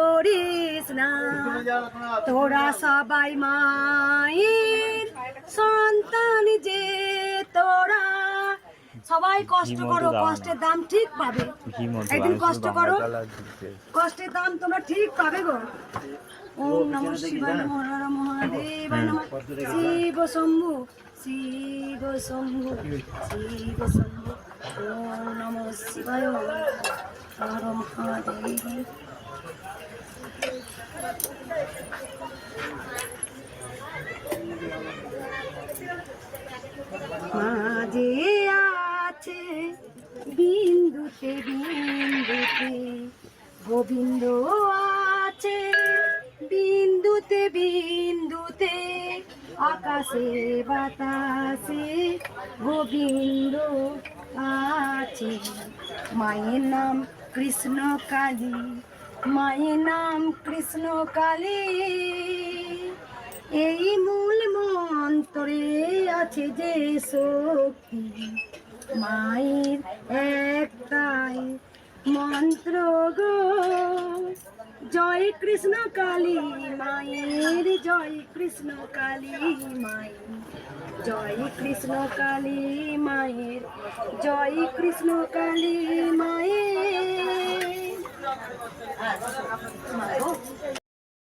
করিস না। তোরা সবাই মায়ের সন্তান যে তোরা। সবাই কষ্ট করো কষ্টের দাম ঠিক পাবে। একদিন কষ্ট করো। কষ্টের দাম তোমরা ঠিক পাবে গো। ওম নম শিবায় নমঃ হর হর মহাদেবায় নমঃ। শিব শম্ভু শিব শম্ভু শিব শম্ভু। ওম নম শিবায় হর মহাদেব মাঝে আছে বিন্দুতে বিন্দুতে, গোবিন্দ আছে। বিন্দুতে বিন্দুতে, আকাশে, বাতাসে গোবিন্দ আছে। মায়ের নাম কৃষ্ণ কালী, মায়ের নাম কৃষ্ণ কালী। এই মূল মন্ত্রে আছে যে শক্তি। মায়ের একটাই মন্ত্র গো। জয় কৃষ্ণ কালী মায়ের, জয় কৃষ্ণ কালী মায়ের, জয় কৃষ্ণ কালী মায়ের। জয় কৃষ্ণ কালী মায়ের